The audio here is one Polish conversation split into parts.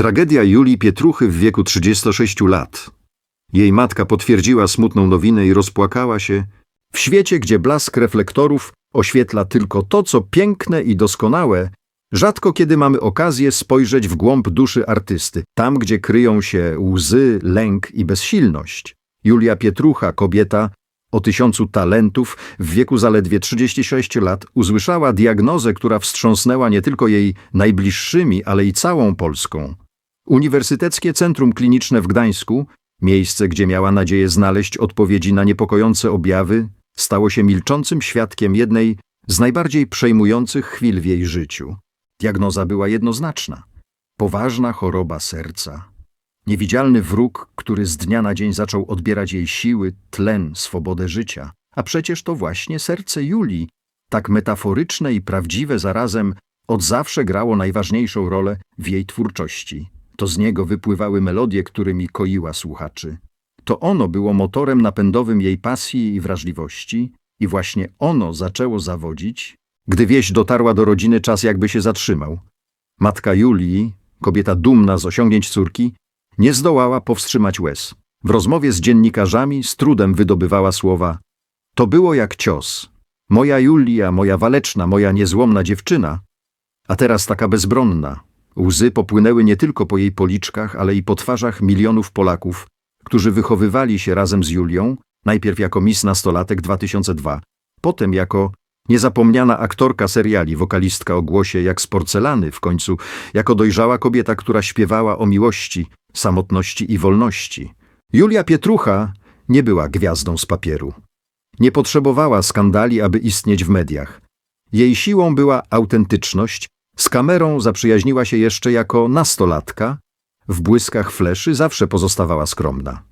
Tragedia Julii Pietruchy w wieku 36 lat. Jej matka potwierdziła smutną nowinę i rozpłakała się. W świecie, gdzie blask reflektorów oświetla tylko to, co piękne i doskonałe, rzadko kiedy mamy okazję spojrzeć w głąb duszy artysty, tam, gdzie kryją się łzy, lęk i bezsilność. Julia Pietrucha, kobieta o tysiącu talentów, w wieku zaledwie 36 lat, usłyszała diagnozę, która wstrząsnęła nie tylko jej najbliższymi, ale i całą Polską. Uniwersyteckie Centrum Kliniczne w Gdańsku, miejsce, gdzie miała nadzieję znaleźć odpowiedzi na niepokojące objawy, stało się milczącym świadkiem jednej z najbardziej przejmujących chwil w jej życiu. Diagnoza była jednoznaczna. Poważna choroba serca. Niewidzialny wróg, który z dnia na dzień zaczął odbierać jej siły, tlen, swobodę życia. A przecież to właśnie serce Julii, tak metaforyczne i prawdziwe zarazem, od zawsze grało najważniejszą rolę w jej twórczości. To z niego wypływały melodie, którymi koiła słuchaczy. To ono było motorem napędowym jej pasji i wrażliwości, i właśnie ono zaczęło zawodzić, gdy wieść dotarła do rodziny, czas jakby się zatrzymał. Matka Julii, kobieta dumna z osiągnięć córki, nie zdołała powstrzymać łez. W rozmowie z dziennikarzami z trudem wydobywała słowa To było jak cios. Moja Julia, moja waleczna, moja niezłomna dziewczyna, a teraz taka bezbronna. Łzy popłynęły nie tylko po jej policzkach, ale i po twarzach milionów Polaków, którzy wychowywali się razem z Julią, najpierw jako Miss Nastolatek 2002, potem jako niezapomniana aktorka seriali, wokalistka o głosie jak z porcelany, w końcu jako dojrzała kobieta, która śpiewała o miłości, samotności i wolności. Julia Pietrucha nie była gwiazdą z papieru. Nie potrzebowała skandali, aby istnieć w mediach. Jej siłą była autentyczność, z kamerą zaprzyjaźniła się jeszcze jako nastolatka, w błyskach fleszy zawsze pozostawała skromna.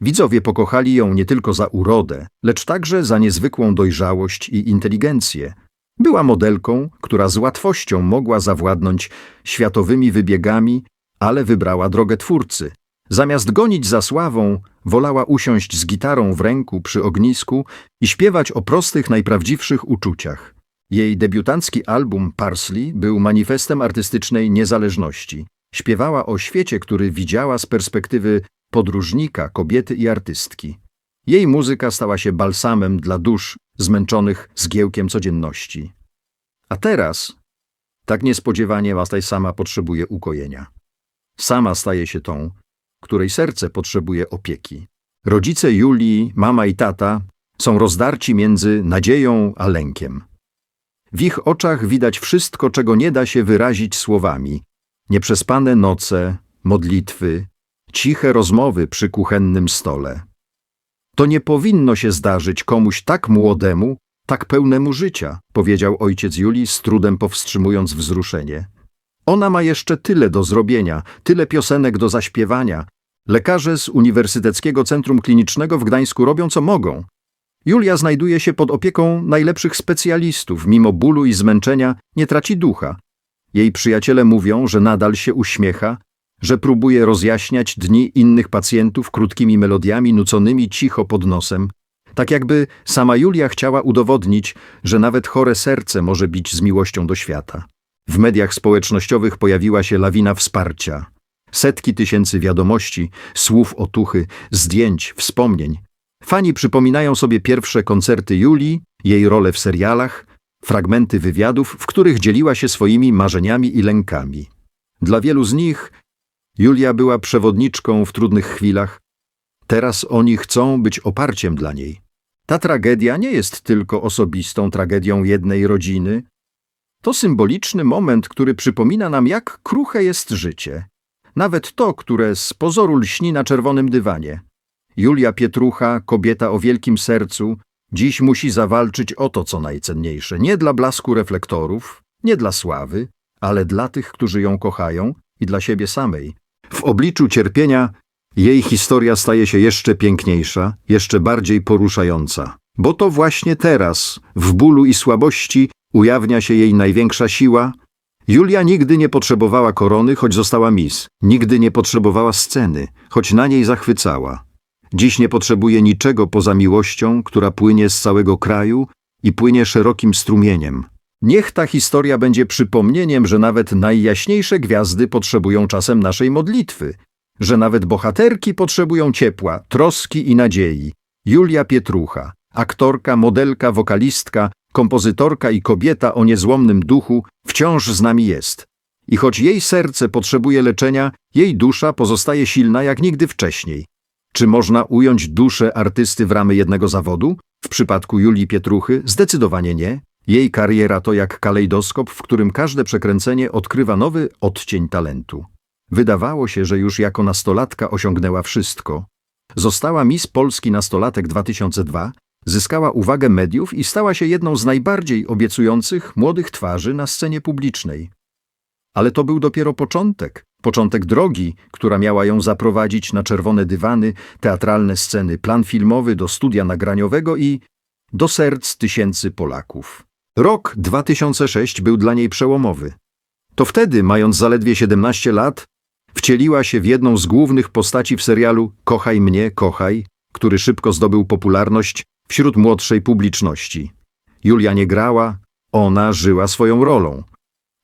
Widzowie pokochali ją nie tylko za urodę, lecz także za niezwykłą dojrzałość i inteligencję. Była modelką, która z łatwością mogła zawładnąć światowymi wybiegami, ale wybrała drogę twórcy. Zamiast gonić za sławą, wolała usiąść z gitarą w ręku przy ognisku i śpiewać o prostych, najprawdziwszych uczuciach. Jej debiutancki album Parsley był manifestem artystycznej niezależności. Śpiewała o świecie, który widziała z perspektywy podróżnika, kobiety i artystki. Jej muzyka stała się balsamem dla dusz zmęczonych zgiełkiem codzienności. A teraz, tak niespodziewanie, Mastaj sama potrzebuje ukojenia. Sama staje się tą, której serce potrzebuje opieki. Rodzice Julii, mama i tata są rozdarci między nadzieją a lękiem. W ich oczach widać wszystko, czego nie da się wyrazić słowami. Nieprzespane noce, modlitwy, ciche rozmowy przy kuchennym stole. To nie powinno się zdarzyć komuś tak młodemu, tak pełnemu życia, powiedział ojciec Julii, z trudem powstrzymując wzruszenie. Ona ma jeszcze tyle do zrobienia, tyle piosenek do zaśpiewania. Lekarze z Uniwersyteckiego Centrum Klinicznego w Gdańsku robią co mogą. Julia znajduje się pod opieką najlepszych specjalistów, mimo bólu i zmęczenia nie traci ducha. Jej przyjaciele mówią, że nadal się uśmiecha, że próbuje rozjaśniać dni innych pacjentów krótkimi melodiami nuconymi cicho pod nosem, tak jakby sama Julia chciała udowodnić, że nawet chore serce może bić z miłością do świata. W mediach społecznościowych pojawiła się lawina wsparcia. Setki tysięcy wiadomości, słów otuchy, zdjęć, wspomnień. Fani przypominają sobie pierwsze koncerty Julii, jej role w serialach, fragmenty wywiadów, w których dzieliła się swoimi marzeniami i lękami. Dla wielu z nich Julia była przewodniczką w trudnych chwilach. Teraz oni chcą być oparciem dla niej. Ta tragedia nie jest tylko osobistą tragedią jednej rodziny. To symboliczny moment, który przypomina nam, jak kruche jest życie. Nawet to, które z pozoru lśni na czerwonym dywanie. Julia Pietrucha, kobieta o wielkim sercu, dziś musi zawalczyć o to, co najcenniejsze. Nie dla blasku reflektorów, nie dla sławy, ale dla tych, którzy ją kochają i dla siebie samej. W obliczu cierpienia jej historia staje się jeszcze piękniejsza, jeszcze bardziej poruszająca. Bo to właśnie teraz, w bólu i słabości, ujawnia się jej największa siła. Julia nigdy nie potrzebowała korony, choć została mis. Nigdy nie potrzebowała sceny, choć na niej zachwycała. Dziś nie potrzebuje niczego poza miłością, która płynie z całego kraju i płynie szerokim strumieniem. Niech ta historia będzie przypomnieniem, że nawet najjaśniejsze gwiazdy potrzebują czasem naszej modlitwy, że nawet bohaterki potrzebują ciepła, troski i nadziei. Julia Pietrucha, aktorka, modelka, wokalistka, kompozytorka i kobieta o niezłomnym duchu, wciąż z nami jest. I choć jej serce potrzebuje leczenia, jej dusza pozostaje silna jak nigdy wcześniej. Czy można ująć duszę artysty w ramy jednego zawodu? W przypadku Julii Pietruchy zdecydowanie nie. Jej kariera to jak kalejdoskop, w którym każde przekręcenie odkrywa nowy odcień talentu. Wydawało się, że już jako nastolatka osiągnęła wszystko. Została Miss Polski Nastolatek 2002, zyskała uwagę mediów i stała się jedną z najbardziej obiecujących młodych twarzy na scenie publicznej. Ale to był dopiero początek, początek drogi, która miała ją zaprowadzić na czerwone dywany, teatralne sceny, plan filmowy do studia nagraniowego i do serc tysięcy Polaków. Rok 2006 był dla niej przełomowy. To wtedy, mając zaledwie 17 lat, wcieliła się w jedną z głównych postaci w serialu Kochaj mnie, kochaj, który szybko zdobył popularność wśród młodszej publiczności. Julia nie grała, ona żyła swoją rolą.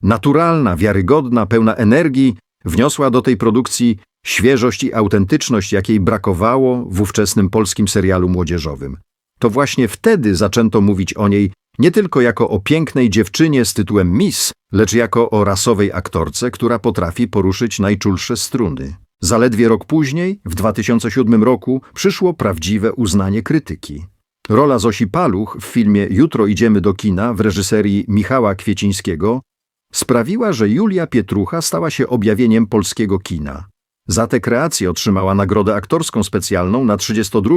Naturalna, wiarygodna, pełna energii, wniosła do tej produkcji świeżość i autentyczność, jakiej brakowało w ówczesnym polskim serialu młodzieżowym. To właśnie wtedy zaczęto mówić o niej nie tylko jako o pięknej dziewczynie z tytułem Miss, lecz jako o rasowej aktorce, która potrafi poruszyć najczulsze struny. Zaledwie rok później, w 2007 roku, przyszło prawdziwe uznanie krytyki. Rola Zosi Paluch w filmie Jutro idziemy do kina w reżyserii Michała Kwiecińskiego sprawiła, że Julia Pietrucha stała się objawieniem polskiego kina. Za tę kreację otrzymała nagrodę aktorską specjalną na 32.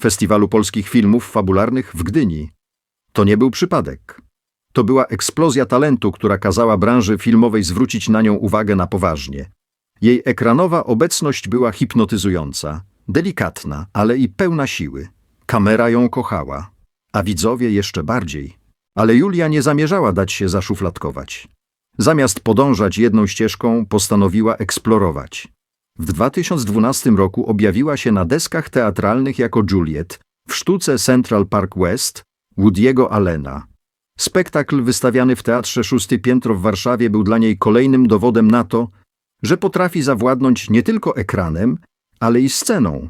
Festiwalu Polskich Filmów Fabularnych w Gdyni. To nie był przypadek. To była eksplozja talentu, która kazała branży filmowej zwrócić na nią uwagę na poważnie. Jej ekranowa obecność była hipnotyzująca, delikatna, ale i pełna siły. Kamera ją kochała, a widzowie jeszcze bardziej. Ale Julia nie zamierzała dać się zaszufladkować. Zamiast podążać jedną ścieżką, postanowiła eksplorować. W 2012 roku objawiła się na deskach teatralnych jako Juliet w sztuce Central Park West Woody'ego Allena. Spektakl wystawiany w Teatrze Szósty Piętro w Warszawie był dla niej kolejnym dowodem na to, że potrafi zawładnąć nie tylko ekranem, ale i sceną.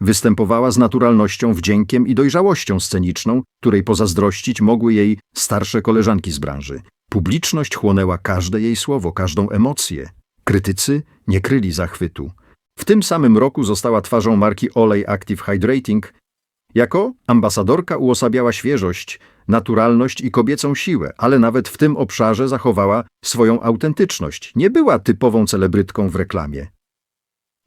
Występowała z naturalnością, wdziękiem i dojrzałością sceniczną, której pozazdrościć mogły jej starsze koleżanki z branży. Publiczność chłonęła każde jej słowo, każdą emocję. Krytycy nie kryli zachwytu. W tym samym roku została twarzą marki Olej Active Hydrating. Jako ambasadorka uosabiała świeżość, naturalność i kobiecą siłę, ale nawet w tym obszarze zachowała swoją autentyczność. Nie była typową celebrytką w reklamie.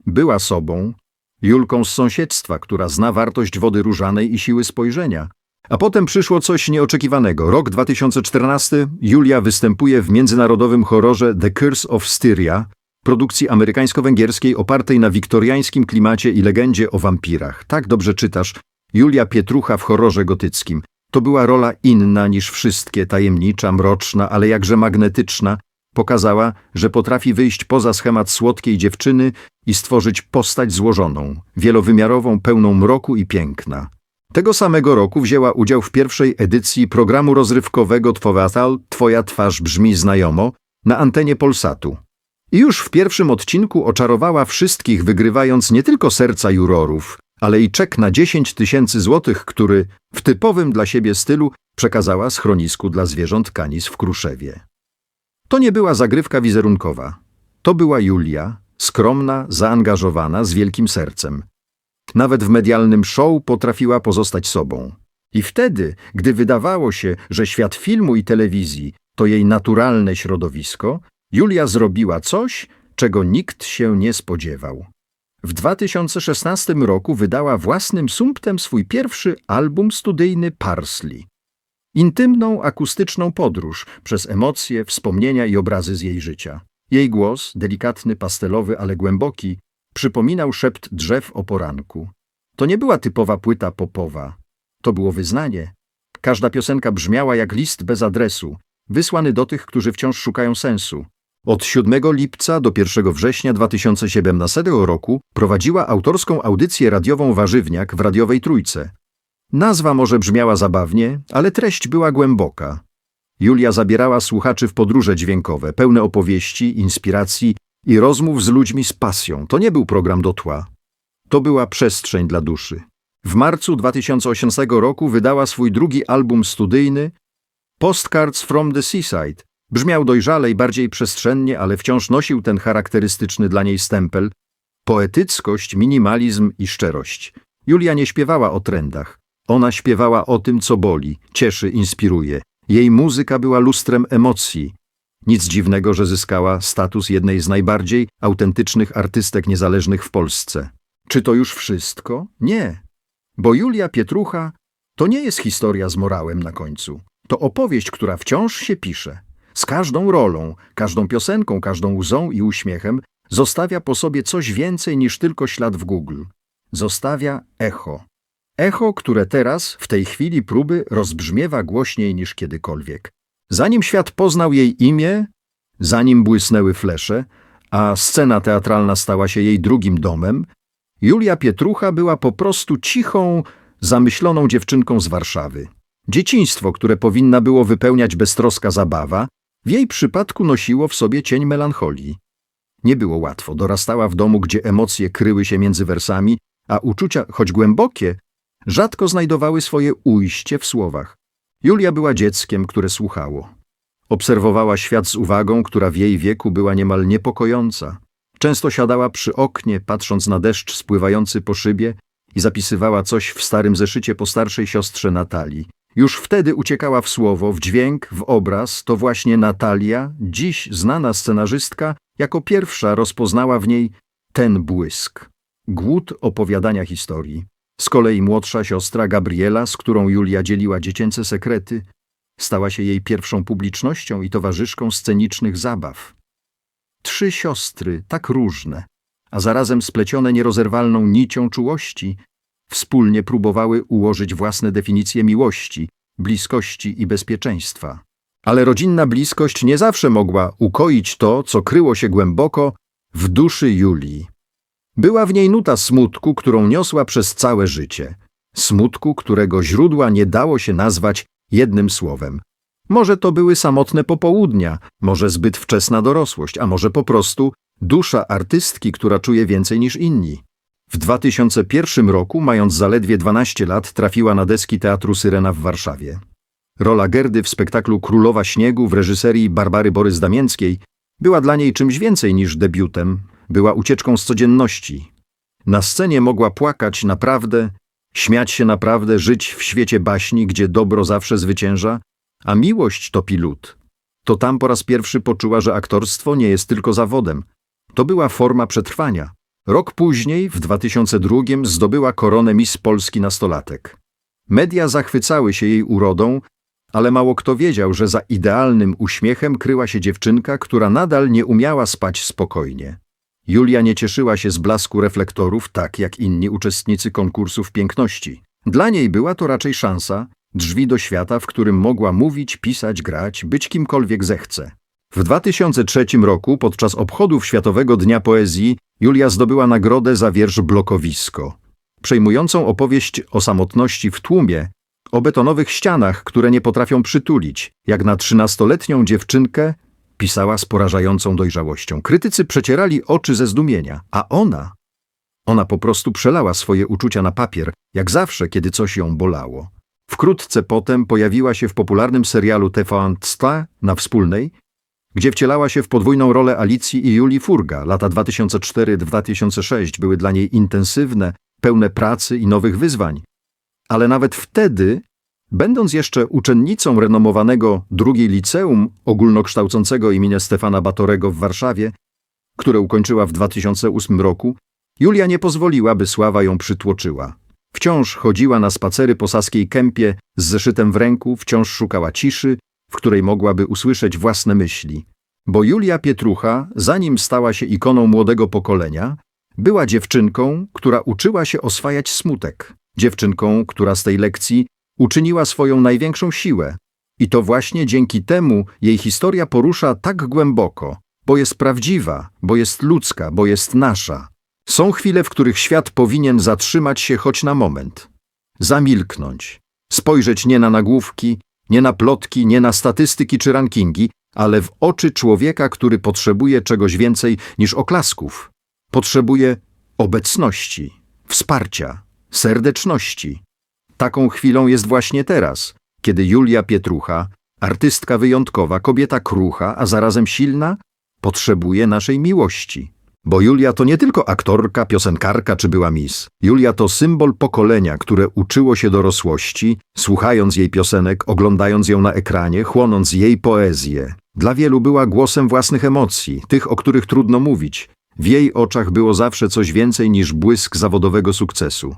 Była sobą, Julką z sąsiedztwa, która zna wartość wody różanej i siły spojrzenia. A potem przyszło coś nieoczekiwanego. Rok 2014 Julia występuje w międzynarodowym horrorze The Curse of Styria, produkcji amerykańsko-węgierskiej opartej na wiktoriańskim klimacie i legendzie o wampirach. Tak dobrze czytasz. Julia Pietrucha w horrorze gotyckim. To była rola inna niż wszystkie, tajemnicza, mroczna, ale jakże magnetyczna. Pokazała, że potrafi wyjść poza schemat słodkiej dziewczyny i stworzyć postać złożoną, wielowymiarową, pełną mroku i piękna. Tego samego roku wzięła udział w pierwszej edycji programu rozrywkowego Twowatal Twoja twarz brzmi znajomo na antenie Polsatu. I już w pierwszym odcinku oczarowała wszystkich, wygrywając nie tylko serca jurorów, ale i czek na 10 tysięcy złotych, który w typowym dla siebie stylu przekazała schronisku dla zwierząt Kanis w Kruszewie. To nie była zagrywka wizerunkowa. To była Julia, skromna, zaangażowana, z wielkim sercem. Nawet w medialnym show potrafiła pozostać sobą. I wtedy, gdy wydawało się, że świat filmu i telewizji to jej naturalne środowisko, Julia zrobiła coś, czego nikt się nie spodziewał. W 2016 roku wydała własnym sumptem swój pierwszy album studyjny Parsley. Intymną, akustyczną podróż przez emocje, wspomnienia i obrazy z jej życia. Jej głos, delikatny, pastelowy, ale głęboki, przypominał szept drzew o poranku. To nie była typowa płyta popowa. To było wyznanie. Każda piosenka brzmiała jak list bez adresu, wysłany do tych, którzy wciąż szukają sensu. Od 7 lipca do 1 września 2017 roku prowadziła autorską audycję radiową Warzywniak w radiowej Trójce. Nazwa może brzmiała zabawnie, ale treść była głęboka. Julia zabierała słuchaczy w podróże dźwiękowe, pełne opowieści, inspiracji i rozmów z ludźmi z pasją. To nie był program do tła. To była przestrzeń dla duszy. W marcu 2018 roku wydała swój drugi album studyjny Postcards from the Seaside. Brzmiał dojrzale i bardziej przestrzennie, ale wciąż nosił ten charakterystyczny dla niej stempel poetyckość, minimalizm i szczerość. Julia nie śpiewała o trendach. Ona śpiewała o tym, co boli, cieszy, inspiruje. Jej muzyka była lustrem emocji. Nic dziwnego, że zyskała status jednej z najbardziej autentycznych artystek niezależnych w Polsce. Czy to już wszystko? Nie. Bo Julia Pietrucha to nie jest historia z morałem na końcu. To opowieść, która wciąż się pisze. Z każdą rolą, każdą piosenką, każdą łzą i uśmiechem zostawia po sobie coś więcej niż tylko ślad w Google. Zostawia echo. Echo, które teraz, w tej chwili próby, rozbrzmiewa głośniej niż kiedykolwiek. Zanim świat poznał jej imię, zanim błysnęły flesze, a scena teatralna stała się jej drugim domem, Julia Pietrucha była po prostu cichą, zamyśloną dziewczynką z Warszawy. Dzieciństwo, które powinna było wypełniać beztroska zabawa, w jej przypadku nosiło w sobie cień melancholii. Nie było łatwo, dorastała w domu, gdzie emocje kryły się między wersami, a uczucia, choć głębokie, rzadko znajdowały swoje ujście w słowach. Julia była dzieckiem, które słuchało. Obserwowała świat z uwagą, która w jej wieku była niemal niepokojąca. Często siadała przy oknie, patrząc na deszcz spływający po szybie i zapisywała coś w starym zeszycie po starszej siostrze Natalii. Już wtedy uciekała w słowo, w dźwięk, w obraz. To właśnie Natalia, dziś znana scenarzystka, jako pierwsza rozpoznała w niej ten błysk. Głód opowiadania historii. Z kolei młodsza siostra Gabriela, z którą Julia dzieliła dziecięce sekrety, stała się jej pierwszą publicznością i towarzyszką scenicznych zabaw. Trzy siostry, tak różne, a zarazem splecione nierozerwalną nicią czułości, wspólnie próbowały ułożyć własne definicje miłości, bliskości i bezpieczeństwa. Ale rodzinna bliskość nie zawsze mogła ukoić to, co kryło się głęboko w duszy Julii. Była w niej nuta smutku, którą niosła przez całe życie. Smutku, którego źródła nie dało się nazwać jednym słowem. Może to były samotne popołudnia, może zbyt wczesna dorosłość, a może po prostu dusza artystki, która czuje więcej niż inni. W 2001 roku, mając zaledwie 12 lat, trafiła na deski Teatru Syrena w Warszawie. Rola Gerdy w spektaklu Królowa Śniegu w reżyserii Barbary Borys Damięckiej była dla niej czymś więcej niż debiutem, była ucieczką z codzienności. Na scenie mogła płakać naprawdę, śmiać się naprawdę, żyć w świecie baśni, gdzie dobro zawsze zwycięża, a miłość topi lód. To tam po raz pierwszy poczuła, że aktorstwo nie jest tylko zawodem. To była forma przetrwania. Rok później, w 2002, zdobyła koronę Miss Polski nastolatek. Media zachwycały się jej urodą, ale mało kto wiedział, że za idealnym uśmiechem kryła się dziewczynka, która nadal nie umiała spać spokojnie. Julia nie cieszyła się z blasku reflektorów tak jak inni uczestnicy konkursów piękności. Dla niej była to raczej szansa, drzwi do świata, w którym mogła mówić, pisać, grać, być kimkolwiek zechce. W 2003 roku, podczas obchodów Światowego Dnia Poezji, Julia zdobyła nagrodę za wiersz Blokowisko. Przejmującą opowieść o samotności w tłumie, o betonowych ścianach, które nie potrafią przytulić, jak na trzynastoletnią dziewczynkę, pisała z porażającą dojrzałością. Krytycy przecierali oczy ze zdumienia, a ona, ona po prostu przelała swoje uczucia na papier, jak zawsze, kiedy coś ją bolało. Wkrótce potem pojawiła się w popularnym serialu TV1 na Wspólnej, gdzie wcielała się w podwójną rolę Alicji i Julii Furga. Lata 2004-2006 były dla niej intensywne, pełne pracy i nowych wyzwań. Ale nawet wtedy, będąc jeszcze uczennicą renomowanego drugiej liceum ogólnokształcącego imienia Stefana Batorego w Warszawie, które ukończyła w 2008 roku, Julia nie pozwoliła, by sława ją przytłoczyła. Wciąż chodziła na spacery po Saskiej Kępie z zeszytem w ręku, wciąż szukała ciszy, w której mogłaby usłyszeć własne myśli. Bo Julia Pietrucha, zanim stała się ikoną młodego pokolenia, była dziewczynką, która uczyła się oswajać smutek. Dziewczynką, która z tej lekcji uczyniła swoją największą siłę. I to właśnie dzięki temu jej historia porusza tak głęboko, bo jest prawdziwa, bo jest ludzka, bo jest nasza. Są chwile, w których świat powinien zatrzymać się choć na moment, zamilknąć, spojrzeć nie na nagłówki, Nie na plotki, nie na statystyki czy rankingi, ale w oczy człowieka, który potrzebuje czegoś więcej niż oklasków. Potrzebuje obecności, wsparcia, serdeczności. Taką chwilą jest właśnie teraz, kiedy Julia Pietrucha, artystka wyjątkowa, kobieta krucha, a zarazem silna, potrzebuje naszej miłości. Bo Julia to nie tylko aktorka, piosenkarka czy była mis. Julia to symbol pokolenia, które uczyło się dorosłości, słuchając jej piosenek, oglądając ją na ekranie, chłonąc jej poezję. Dla wielu była głosem własnych emocji, tych, o których trudno mówić. W jej oczach było zawsze coś więcej niż błysk zawodowego sukcesu.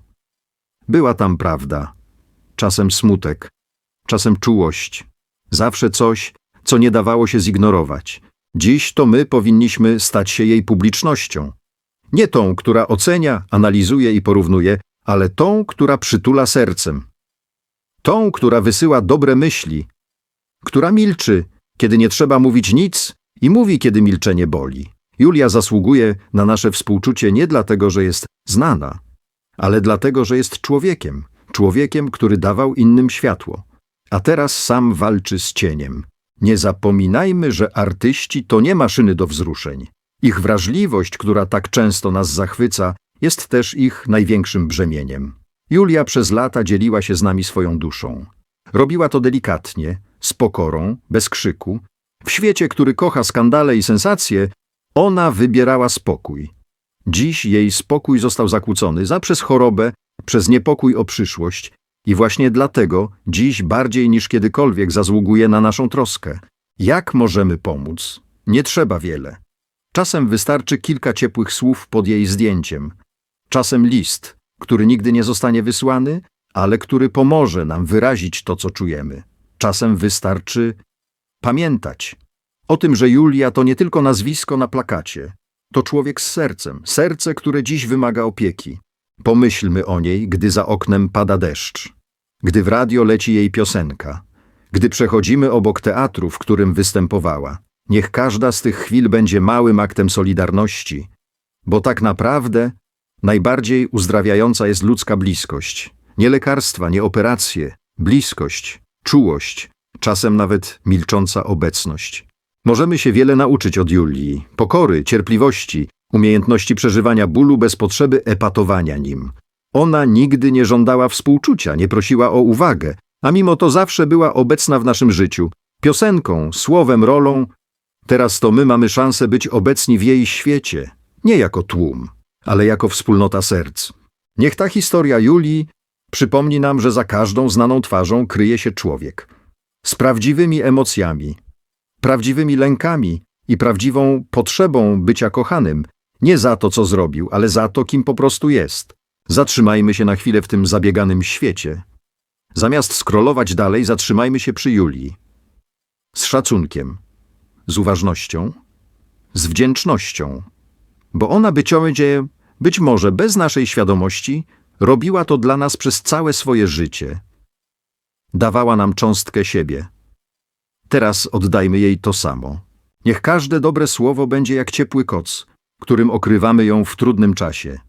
Była tam prawda, czasem smutek, czasem czułość, zawsze coś, co nie dawało się zignorować. Dziś to my powinniśmy stać się jej publicznością. Nie tą, która ocenia, analizuje i porównuje, ale tą, która przytula sercem. Tą, która wysyła dobre myśli, która milczy, kiedy nie trzeba mówić nic i mówi, kiedy milczenie boli. Julia zasługuje na nasze współczucie nie dlatego, że jest znana, ale dlatego, że jest człowiekiem, człowiekiem, który dawał innym światło, a teraz sam walczy z cieniem. Nie zapominajmy, że artyści to nie maszyny do wzruszeń. Ich wrażliwość, która tak często nas zachwyca, jest też ich największym brzemieniem. Julia przez lata dzieliła się z nami swoją duszą. Robiła to delikatnie, z pokorą, bez krzyku. W świecie, który kocha skandale i sensacje, ona wybierała spokój. Dziś jej spokój został zakłócony za przez chorobę, przez niepokój o przyszłość i właśnie dlatego dziś bardziej niż kiedykolwiek zasługuje na naszą troskę. Jak możemy pomóc? Nie trzeba wiele. Czasem wystarczy kilka ciepłych słów pod jej zdjęciem. Czasem list, który nigdy nie zostanie wysłany, ale który pomoże nam wyrazić to, co czujemy. Czasem wystarczy pamiętać o tym, że Julia to nie tylko nazwisko na plakacie. To człowiek z sercem, serce, które dziś wymaga opieki. Pomyślmy o niej, gdy za oknem pada deszcz, gdy w radio leci jej piosenka, gdy przechodzimy obok teatru, w którym występowała. Niech każda z tych chwil będzie małym aktem solidarności, bo tak naprawdę najbardziej uzdrawiająca jest ludzka bliskość. Nie lekarstwa, nie operacje, bliskość, czułość, czasem nawet milcząca obecność. Możemy się wiele nauczyć od Julii, pokory, cierpliwości, umiejętności przeżywania bólu bez potrzeby epatowania nim. Ona nigdy nie żądała współczucia, nie prosiła o uwagę, a mimo to zawsze była obecna w naszym życiu. Piosenką, słowem, rolą. Teraz to my mamy szansę być obecni w jej świecie, nie jako tłum, ale jako wspólnota serc. Niech ta historia Julii przypomni nam, że za każdą znaną twarzą kryje się człowiek. Z prawdziwymi emocjami, prawdziwymi lękami i prawdziwą potrzebą bycia kochanym, nie za to, co zrobił, ale za to, kim po prostu jest. Zatrzymajmy się na chwilę w tym zabieganym świecie. Zamiast skrolować dalej, zatrzymajmy się przy Julii. Z szacunkiem, z uważnością, z wdzięcznością, bo ona być będzie, być może bez naszej świadomości, robiła to dla nas przez całe swoje życie. Dawała nam cząstkę siebie. Teraz oddajmy jej to samo. Niech każde dobre słowo będzie jak ciepły koc, którym okrywamy ją w trudnym czasie.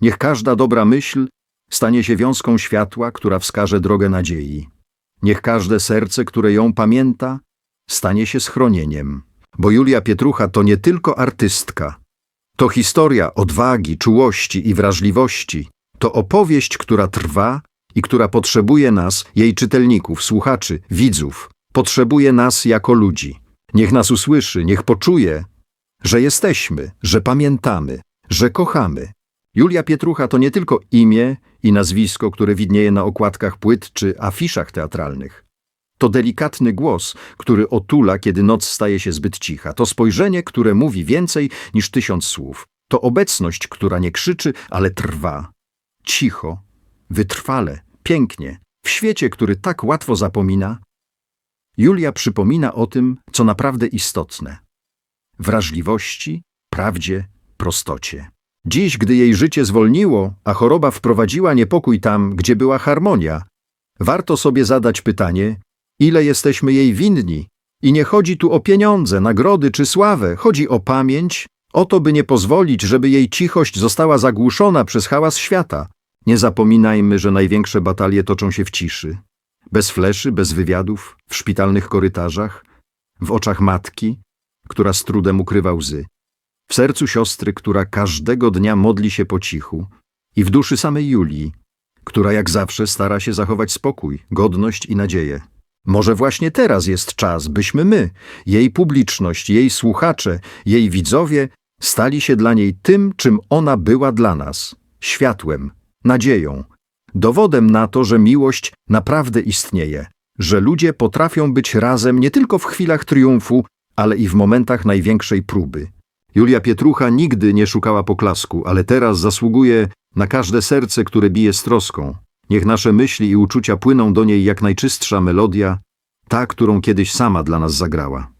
Niech każda dobra myśl stanie się wiązką światła, która wskaże drogę nadziei. Niech każde serce, które ją pamięta, stanie się schronieniem. Bo Julia Pietrucha to nie tylko artystka. To historia odwagi, czułości i wrażliwości. To opowieść, która trwa i która potrzebuje nas, jej czytelników, słuchaczy, widzów. Potrzebuje nas jako ludzi. Niech nas usłyszy, niech poczuje, że jesteśmy, że pamiętamy, że kochamy. Julia Pietrucha to nie tylko imię i nazwisko, które widnieje na okładkach płyt czy afiszach teatralnych. To delikatny głos, który otula, kiedy noc staje się zbyt cicha. To spojrzenie, które mówi więcej niż tysiąc słów. To obecność, która nie krzyczy, ale trwa. Cicho, wytrwale, pięknie. W świecie, który tak łatwo zapomina, Julia przypomina o tym, co naprawdę istotne wrażliwości, prawdzie, prostocie. Dziś, gdy jej życie zwolniło, a choroba wprowadziła niepokój tam, gdzie była harmonia, warto sobie zadać pytanie, ile jesteśmy jej winni. I nie chodzi tu o pieniądze, nagrody czy sławę, chodzi o pamięć, o to, by nie pozwolić, żeby jej cichość została zagłuszona przez hałas świata. Nie zapominajmy, że największe batalie toczą się w ciszy. Bez fleszy, bez wywiadów, w szpitalnych korytarzach, w oczach matki, która z trudem ukrywa łzy, w sercu siostry, która każdego dnia modli się po cichu i w duszy samej Julii, która jak zawsze stara się zachować spokój, godność i nadzieję. Może właśnie teraz jest czas, byśmy my, jej publiczność, jej słuchacze, jej widzowie, stali się dla niej tym, czym ona była dla nas światłem, nadzieją, dowodem na to, że miłość naprawdę istnieje, że ludzie potrafią być razem nie tylko w chwilach triumfu, ale i w momentach największej próby. Julia Pietrucha nigdy nie szukała poklasku, ale teraz zasługuje na każde serce, które bije z troską. Niech nasze myśli i uczucia płyną do niej jak najczystsza melodia, ta, którą kiedyś sama dla nas zagrała.